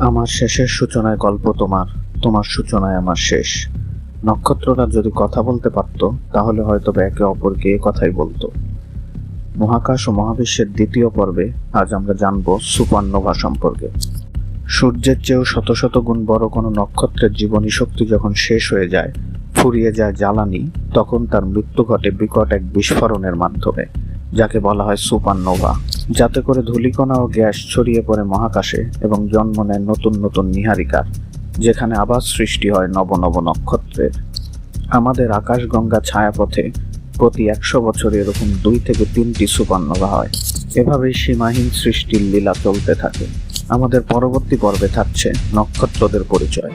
আমার শেষের সূচনায় গল্প তোমার তোমার সূচনায় আমার শেষ। নক্ষত্ররা যদি কথা বলতে পারত, তাহলে হয়তো বা একে অপরকে এ কথাই বলতো। মহাকাশ ও মহাবিশ্বের দ্বিতীয় পর্বে আজ আমরা জানব সুপারনোভা সম্পর্কে। সূর্যের চেয়েও শত শত গুণ বড় কোনো নক্ষত্রের জীবনী শক্তি যখন শেষ হয়ে যায়, ফুরিয়ে যায় জ্বালানি, তখন তার মৃত্যু ঘটে বিকট এক বিস্ফোরণের মাধ্যমে, যাকে বলা হয় সুপারনোভা। যাতে করে ধূলিকণা ও গ্যাস ছড়িয়ে পড়ে মহাকাশে এবং জন্ম নেয় নতুন নতুন নিহারিকার, যেখানে আবার সৃষ্টি হয় নব নব নক্ষত্রের। আমাদের আকাশগঙ্গা ছায়াপথে প্রতি একশো বছরে এরকম দুই থেকে তিনটি সুপারনোভা হয়। এভাবেই সীমাহীন সৃষ্টির লীলা চলতে থাকে। আমাদের পরবর্তী পর্বে থাকছে নক্ষত্রদের পরিচয়.